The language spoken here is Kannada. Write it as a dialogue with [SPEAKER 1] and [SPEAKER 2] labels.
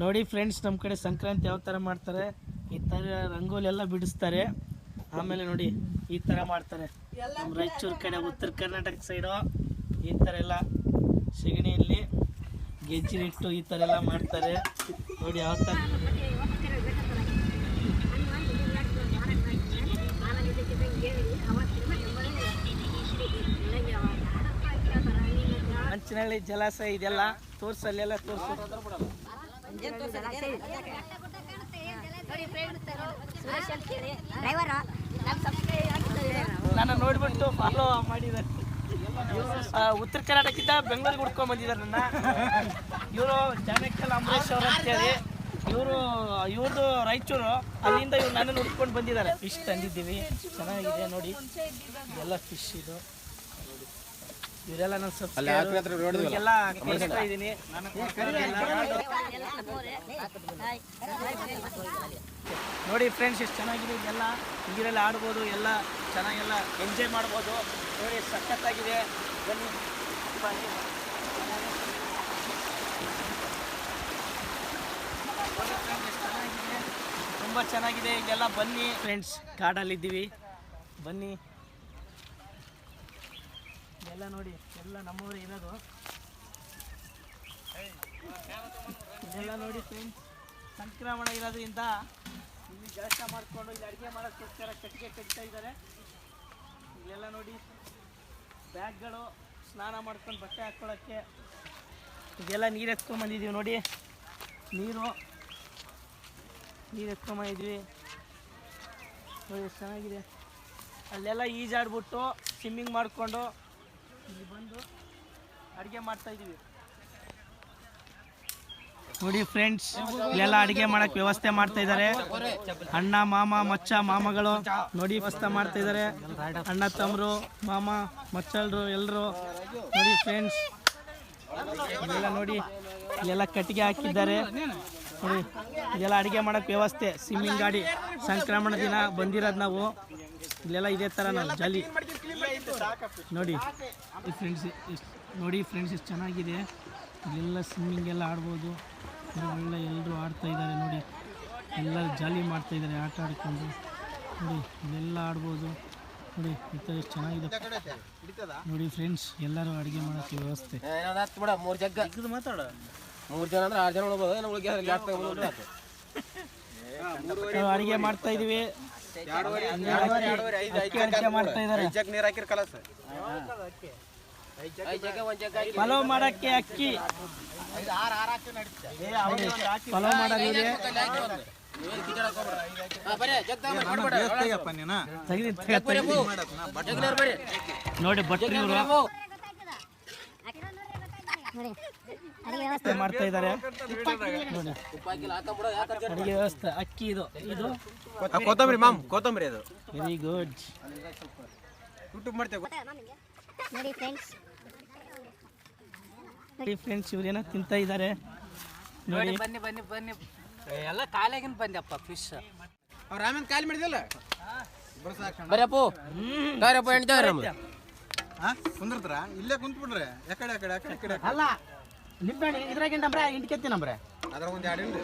[SPEAKER 1] ನೋಡಿ ಫ್ರೆಂಡ್ಸ್ ನಮ್ಮ ಕಡೆ ಸಂಕ್ರಾಂತಿ ಯಾವ ಥರ ಮಾಡ್ತಾರೆ? ಈ ಥರ ರಂಗೋಲಿ ಎಲ್ಲ ಬಿಡಿಸ್ತಾರೆ. ಆಮೇಲೆ ನೋಡಿ, ಈ ಥರ ಮಾಡ್ತಾರೆ. ನಮ್ಮ ರಾಯಚೂರು ಕಡೆ, ಉತ್ತರ ಕರ್ನಾಟಕ ಸೈಡು ಈ ಥರ ಎಲ್ಲ ಸೆಗಣಿಯಲ್ಲಿ ಗೆಜ್ಜಿನಿಟ್ಟು ಈ ಥರ ಎಲ್ಲ ಮಾಡ್ತಾರೆ. ನೋಡಿ ಯಾವ ಥರ ಮಂಚಿನಹಳ್ಳಿ ಜಲಾಶಯ ಇದೆಲ್ಲ ತೋರಿಸಲ್ಲೆಲ್ಲ ತೋರ್ಸು.
[SPEAKER 2] ಡ್ರೈವರ್
[SPEAKER 1] ನನ್ನ ನೋಡ್ಬಿಟ್ಟು ಫಾಲೋ ಮಾಡಿದ್ದಾರೆ. ಉತ್ತರ ಕರ್ನಾಟಕದಿಂದ ಬೆಂಗಳೂರಿಗೆ ಹುಡ್ಕೊಂಡ್ ಬಂದಿದ್ದಾರೆ ನನ್ನ. ಇವರು ಜಾನಕಲ್ ಅಂಬರೀಶ್ ಅವ್ರು ಅಂತೇಳಿ ಇವರು ಇವ್ರದ್ದು ರಾಯಚೂರು. ಅಲ್ಲಿಂದ ಇವ್ರು ನನ್ನನ್ನು ಹುಡ್ಕೊಂಡು ಬಂದಿದ್ದಾರೆ. ಫಿಶ್ ತಂದಿದ್ದೀವಿ. ಚೆನ್ನಾಗಿದೆ ನೋಡಿ. ಎಲ್ಲ ಫಿಶ್ ಇದು. ಇವರೆಲ್ಲ ನನ್ನ ಸಬ್ಸ್ಕ್ರೈಬರ್ ಎಲ್ಲ ಕಳಿಸ್ತಾ ಇದ್ದೀನಿ. ನೋಡಿ ಫ್ರೆಂಡ್ಸ್ ಎಷ್ಟು ಚೆನ್ನಾಗಿದೆ ಇದೆಲ್ಲ. ನೀರಲ್ಲಿ ಆಡ್ಬೋದು, ಎಲ್ಲ ಚೆನ್ನಾಗೆಲ್ಲ ಎಂಜಾಯ್ ಮಾಡ್ಬೋದು. ನೋಡಿ, ಸಖತ್ತಾಗಿದೆ. ಬನ್ನಿ. ತುಂಬ ಚೆನ್ನಾಗಿದೆ. ಇದೆಲ್ಲ ಬನ್ನಿ. ಫ್ರೆಂಡ್ಸ್ ಕಾಡಲ್ಲಿದ್ದೀವಿ. ಬನ್ನಿ. ಎಲ್ಲ ನೋಡಿ, ಎಲ್ಲ ನಮ್ಮವರು ಇರೋದು. ಇದೆಲ್ಲ ನೋಡಿ ಫ್ರೆಂಡ್ಸ್ ಸಂಕ್ರಮಣ ಇರೋದ್ರಿಂದ ಇಲ್ಲಿ ಕೆಲಸ ಮಾಡಿಕೊಂಡು ಇಲ್ಲಿ ಅಡುಗೆ ಮಾಡೋಕ್ಕೋಸ್ಕರ ಕಟ್ಟಿಗೆ ಕಟ್ತಾ ಇದ್ದಾರೆ. ಇಲ್ಲೆಲ್ಲ ನೋಡಿ, ಬ್ಯಾಗ್ಗಳು ಸ್ನಾನ ಮಾಡ್ಕೊಂಡು ಬಟ್ಟೆ ಹಾಕ್ಕೊಳ್ಳೋಕ್ಕೆ ಇದೆಲ್ಲ ನೀರು ಎತ್ಕೊಂಬಂದಿದ್ದೀವಿ ನೋಡಿ. ನೀರು ನೀರು ಎತ್ಕೊಂಬಂದಿದ್ವಿ ನೋಡಿ ಎಷ್ಟು ಚೆನ್ನಾಗಿದೆ. ಅಲ್ಲೆಲ್ಲ ಈಜಾಡ್ಬಿಟ್ಟು ಸ್ವಿಮ್ಮಿಂಗ್ ಮಾಡಿಕೊಂಡು ಇಲ್ಲಿ ಬಂದು ಅಡುಗೆ ಮಾಡ್ತಾ ಇದ್ದೀವಿ. ನೋಡಿ ಫ್ರೆಂಡ್ಸ್ ಇಲ್ಲೆಲ್ಲ ಅಡಿಗೆ ಮಾಡಕ್ ವ್ಯವಸ್ಥೆ ಮಾಡ್ತಾ ಇದ್ದಾರೆ. ಅಣ್ಣ, ಮಾಮ, ಮಚ್ಚ, ಮಾಮಗಳು ನೋಡಿ ವ್ಯವಸ್ಥೆ ಮಾಡ್ತಾ ಇದ್ದಾರೆ. ಅಣ್ಣ ತಮ್ಮರು ಮಾಮ, ಮಚ್ಚಲ್ರು ಎಲ್ಲರೂ ನೋಡಿ ಫ್ರೆಂಡ್ಸ್ ಇಲ್ಲೆಲ್ಲ ನೋಡಿ, ಇಲ್ಲೆಲ್ಲ ಕಟ್ಟಿಗೆ ಹಾಕಿದ್ದಾರೆ. ನೋಡಿ ಇದೆಲ್ಲ ಅಡಿಗೆ ಮಾಡಕ್ ವ್ಯವಸ್ಥೆ ಸ್ವಿಮ್ಮಿಂಗ್ ಗಾಡಿ, ಸಂಕ್ರಮಣ ದಿನ ಬಂದಿರೋದು ನಾವು. ಇಲ್ಲೆಲ್ಲ ಇದೇ ಥರ ನಾವು ಜಾಲಿ ನೋಡಿ ಫ್ರೆಂಡ್ಸ್ ನೋಡಿ ಫ್ರೆಂಡ್ಸ್ ಎಷ್ಟು ಚೆನ್ನಾಗಿದೆ. ಇಲ್ಲೆಲ್ಲ ಸ್ವಿಮ್ಮಿಂಗ್ ಎಲ್ಲ ಆಡ್ಬೋದು. ಒಳ್ಳೆ ಎಲ್ಲರೂ ಆಡ್ತಾ ಇದ್ದಾರೆ ನೋಡಿ. ಎಲ್ಲ ಜಾಲಿ ಮಾಡ್ತಾ ಇದ್ದಾರೆ ಆಟ ಆಡ್ಕೊಂಡು. ನೋಡಿ ಇಲ್ಲೆಲ್ಲ ಆಡ್ಬೋದು. ನೋಡಿ ಈ ಥರ ಎಷ್ಟು ಚೆನ್ನಾಗಿದೆ. ನೋಡಿ ಫ್ರೆಂಡ್ಸ್ ಎಲ್ಲರೂ ಅಡುಗೆ ಮಾಡೋಕ್ಕೆ ವ್ಯವಸ್ಥೆ.
[SPEAKER 3] ಮೂರು ಮೂರ್ ಜಗ್ಗ.
[SPEAKER 1] ಮಾತಾಡ.
[SPEAKER 3] ಮೂರು ಜನ ಅಂದ್ರೆ ಆರು ಜನ
[SPEAKER 1] ನಾವು ಅಡುಗೆ ಮಾಡ್ತಾ ಇದೀವಿ ಪಲಾವ್ ಮಾಡಕ್ಕೆ ಅಕ್ಕಿ. ಪಲಾವ್. ನೋಡಿ ಬಟ್ಟೆ ಇವರು.
[SPEAKER 2] ವ್ಯವಸ್ಥೆ
[SPEAKER 1] ಮಾಡ್ತಾ ಇದ್ದಾರೆ. ಅಡುಗೆ ವ್ಯವಸ್ಥೆ ಅಕ್ಕಿ ಇದು ಇದು.
[SPEAKER 4] ಕೊತ್ತಂಬರಿ ಮಾಮ್ ಕೊತ್ತಂಬರಿ ಅದು.
[SPEAKER 1] ವೆರಿ ಗುಡ್
[SPEAKER 4] ಯೂಟ್ಯೂಬ್ ಮಾಡ್ತೇವೆ
[SPEAKER 2] ನೋಡಿ ಫ್ರೆಂಡ್ಸ್
[SPEAKER 1] ನೋಡಿ ಫ್ರೆಂಡ್ಸ್ ಇವ್ರೇನೋ ತಿಂತಾ ಇದ್ದಾರೆ ನೋಡಿ
[SPEAKER 5] ಬನ್ನಿ ಬನ್ನಿ ಬನ್ನಿ. ಎಲ್ಲ ಕಾಲಾಗಿನ ಬಂದಪ್ಪ ಫಿಶ್
[SPEAKER 4] ಅವ್ರ ಆಮೇಲೆ ಕಾಲ್ ಮಾಡಿದಲ್ಲ
[SPEAKER 3] ಎಣ್ಣೆ ತಗೋರಿ ನಮ್ದು.
[SPEAKER 4] ಹಾ ಕುಂದಿರ್ತಾರ? ಇಲ್ಲೇ ಕುಂತ ಬಿಡ್ರಿ ಯಾಕಡೆ ಯಾಕಡೆ ಯಾಕಡೆ ಈ ಕಡೆ
[SPEAKER 1] ಅಲ್ಲ ನಿಂಬೆ ಇದ್ರಾಗಿಂದ ಇಂಟ್ಕೆತ್ತಿ ನಂಬ್ರೆ.
[SPEAKER 4] ಅದ್ರ ಒಂದ್ ಎರಡು